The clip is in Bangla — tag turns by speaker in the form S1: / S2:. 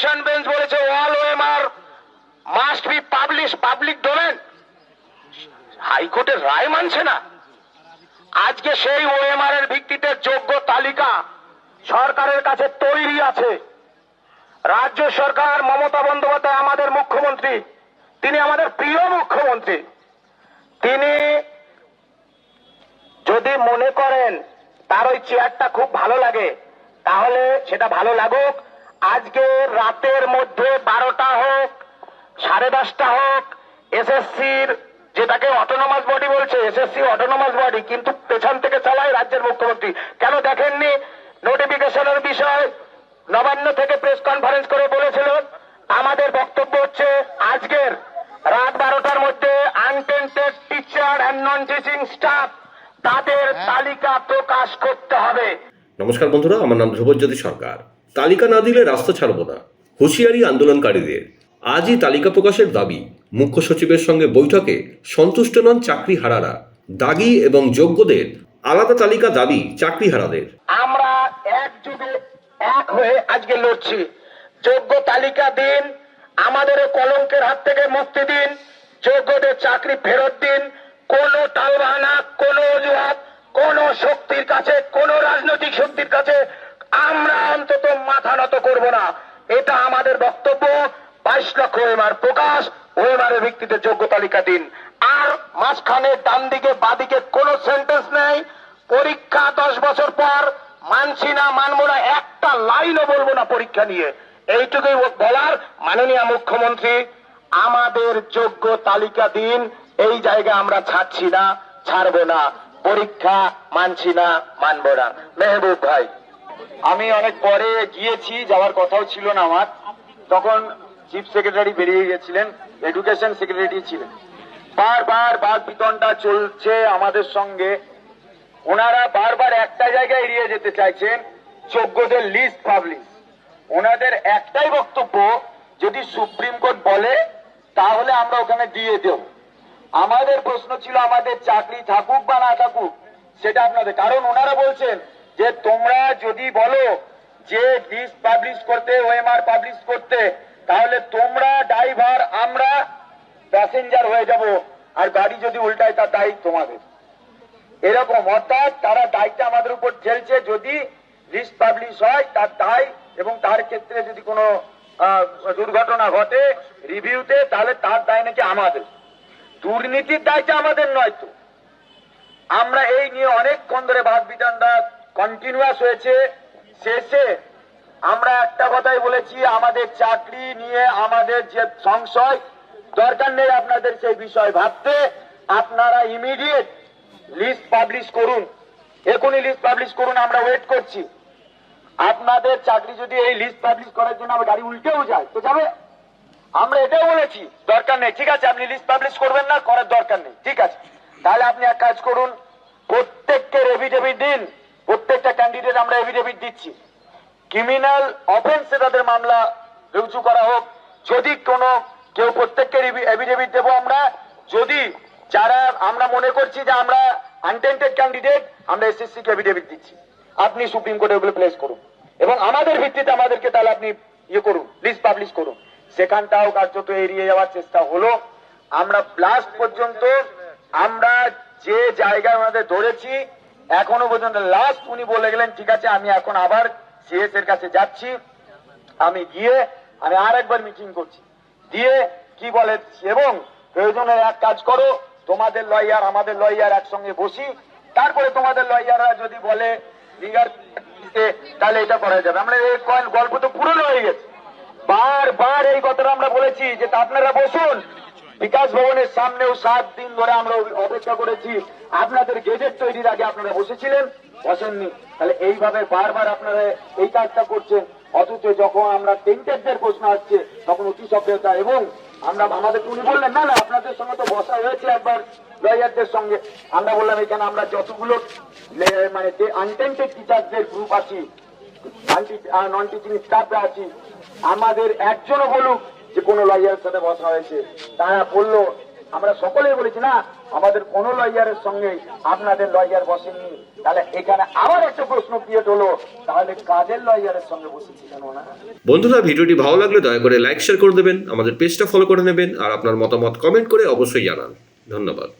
S1: ডিভিশন বেঞ্চ বলেছে all OMR must be publish public domain হাইকোর্টের রায় মানছে না। আজকে সেই ওএমআর এর ভিত্তিতে যোগ্য তালিকা সরকারের কাছে তৈরি আছে। রাজ্য সরকার মমতা বন্দ্যোপাধ্যায় আমাদের মুখ্যমন্ত্রী, তিনি আমাদের প্রিয় মুখ্যমন্ত্রী। তিনি যদি মনে করেন তার ওই চেয়ারটা খুব ভালো লাগে, তাহলে সেটা ভালো লাগুক। আজকে রাতের মধ্যে বারোটা হোক সাড়ে দশটা হোক এসএসসির যেটাকে অটোনমাস বডি বলছে এসএসসি অটোনমাস বডি কিন্তু পেছন থেকে চালায় রাজ্যের মুখ্যমন্ত্রী। কেন দেখেননি? নোটিফিকেশনের বিষয় নবান্ন থেকে প্রেস কনফারেন্স করে বলেছিল। আমাদের বক্তব্য হচ্ছে আজকের রাত বারোটার মধ্যে untainted teacher and non teaching staff তাদের তালিকা প্রকাশ করতে হবে।
S2: নমস্কার বন্ধুরা আমার নাম ধ্রুবজ্যোতি সরকার। তালিকা না দিলে রাস্তা ছাড়ব না। হুঁশিয়ারি আন্দোলনকারীদের। আজই তালিকা প্রকাশের দাবি। মুখ্য সচিবের সঙ্গে বৈঠকে সন্তুষ্ট নন চাকরি হারারা দাগি এবং যোগ্যদের আলাদা তালিকা দাবি চাকরি হারাদের
S1: আমরা একযুগে এক হয়ে আজকে লড়ছি। যোগ্য তালিকা দিন, আমাদের কলঙ্কের হাত থেকে মুক্তি দিন, যোগ্যদের চাকরি ফেরত দিন। কোন টালবাহানা কোন অজুহাত, কোন শক্তির কাছে, কোন রাজনৈতিক শক্তির কাছে মাথা নত করব না। এটা আমাদের বক্তব্য। বাইশ লক্ষ ওএমআর প্রকাশ ওএমআর ভিত্তিতে যোগ্য তালিকা দিন। আর মাঝখানে ডান দিকে বাদিকে কোনো সেন্টেন্স নেই। পরীক্ষা দশ বছর পর, মানছি না, মানবো না, একটা লাইনও বলব না পরীক্ষা নিয়ে। এইটুকুই বলার মাননীয় মুখ্যমন্ত্রী, আমাদের যোগ্য তালিকা দিন। এই জায়গা আমরা ছাড়ছি না, ছাড়বো না। পরীক্ষা মানছি না, মানবো না। মেহবুব ভাই।
S3: আমি অনেক পরে গিয়েছি, যাওয়ার কথাও ছিল না আমার। তখন চিফ সেক্রেটারি বেরিয়ে গেছিলেন এডুকেশন সেক্রেটারি ছিলেন। বারবার বাদ বিতনটা চলছে আমাদের সঙ্গে। ওনারা বারবার একটা জায়গায় এড়িয়ে যেতে চাইছেন, যোগ্যদের লিস্ট পাবলিশ ওনাদের একটাই বক্তব্য, যদি সুপ্রিম কোর্ট বলে, তাহলে আমরা ওখানে দিয়ে দেব। আমাদের প্রশ্ন ছিল আমাদের চাকরি থাকুক বা না থাকুক, সেটা আপনাদের। কারণ ওনারা বলছেন যে তোমরা যদি বলো যে লিস্ট পাবলিশ করতে, ওএমআর পাবলিশ করতে, তাহলে তোমরা ড্রাইভার, আমরা প্যাসেঞ্জার হয়ে যাব। আর গাড়ি যদি উল্টায়, তার দায়ী তোমাদের। এরকম, অর্থাৎ তারা দায়িত্ব আমাদের উপর ঠেলছে, যদি লিস্ট পাবলিশ হয়, তার দায় এবং তার ক্ষেত্রে যদি কোনো দুর্ঘটনা ঘটে রিভিউতে, তাহলে তার দায় নাকি আমাদের। দুর্নীতির দায়টা আমাদের নয় তো। আমরা এই নিয়ে অনেকক্ষণ ধরে বাদ বিধানটা কন্টিনিউয়াস হয়েছে। শেষে আমরা একটা কথাই বলেছি, আমাদের চাকরি নিয়ে আমাদের যে সংশয়, দরকার নেই আপনাদের সেই বিষয় ভাবতে। আপনারা ইমিডিয়েট লিস্ট পাবলিশ করুন। এখনই লিস্ট পাবলিশ করুন, আমরা ওয়েট করছি। আপনাদের চাকরি যদি এই লিস্ট পাবলিশ করার জন্য আমার গাড়ি উল্টেও যায়, তো যাবে। আমরা এটাও বলেছি, দরকার নেই। ঠিক আছে, আপনি লিস্ট পাবলিশ করবেন না, করার দরকার নেই। ঠিক আছে। তাহলে আপনি এক কাজ করুন, প্রত্যেককে এভিডেভিট দিন। প্রত্যেকটা ক্যান্ডিডেট আমরা এভিডেভিট দিচ্ছি। ক্রিমিনাল অফেন্সে তাদের মামলা রুজু করা হোক। যদি কোনো, কেউ প্রত্যেককে এভিডেভিট দেবো আমরা। যদি যারা, আমরা মনে করছি যে আমরা আনটেন্টেড ক্যান্ডিডেট আমরা এসএসসি কে এভিডেভিট দিচ্ছি। আপনি সুপ্রিম কোর্টে ওগুলো প্লেস করুন। এবং আমাদের ভিত্তিতে আমাদেরকে তাহলে আপনি ইয়ে করুন লিস্ট পাবলিশ করুন। সেখানটাও কার্যত এড়িয়ে যাওয়ার চেষ্টা হলো। আমরা লাস্ট পর্যন্ত আমরা যে জায়গায় আমাদের ধরেছি এখনও পর্যন্ত লাস্ট উনি বলে গেলেন, ঠিক আছে, আমি এখন আবার সিএস এর কাছে যাচ্ছি। আমি গিয়ে, আমি আর একবার মিটিং করছি। দিয়ে কি বলে, এবং প্রয়োজনে এক কাজ করো, তোমাদের লয়ার আমাদের লয়ার একসঙ্গে বসি। তারপরে তোমাদের লয়াররা যদি বলে তাহলে এটা করা যাবে। আমরা এই কয়েন গল্প তো পুরনো হয়ে গেছে। বারবার এই কথাটা আমরা বলেছি যে আপনারা বসুন। বিকাশ ভবনের সামনেও সাত দিন ধরে আমরা অপেক্ষা করেছি। আপনাদের গেজেট তৈরির আগে আপনারা বসেছিলেন, বসেননি। তাহলে এইভাবে বারবার আপনারা এই কাজটা করছেন। অথচ যখন আমরা টেন্টারদের প্রশ্ন আসছে, তখন অতি সভ্যতা এবং আমরা আমাদের উনি বললেন, না না, আপনাদের সঙ্গে তো বসা হয়েছে একবার লয়ারদের সঙ্গে। আমরা বললাম, এখানে আমরা যতগুলো মানে আনটেন্টেড টিচারদের গ্রুপ আছি নন টিচিং স্টাফে আছি, আমাদের একজনও বলুক যে কোনো লয়ারের সাথে বসা হয়েছে। তারা বলল, আমরা সকলেই বলেছি না, আমাদের কোন লয়ারের সঙ্গে আপনাদের লয়ার বসেননি। তাহলে এখানে আবার একটা প্রশ্ন ক্রিয়েট হলো, তাহলে কাজের লয়ারের সঙ্গে বসেছিলেন না?
S2: বন্ধুরা, ভিডিওটি ভালো লাগলে দয়া করে লাইক শেয়ার করে দেবেন, আমাদের পেজটা ফলো করে নেবেন, আর আপনার মতামত কমেন্ট করে অবশ্যই জানান। ধন্যবাদ।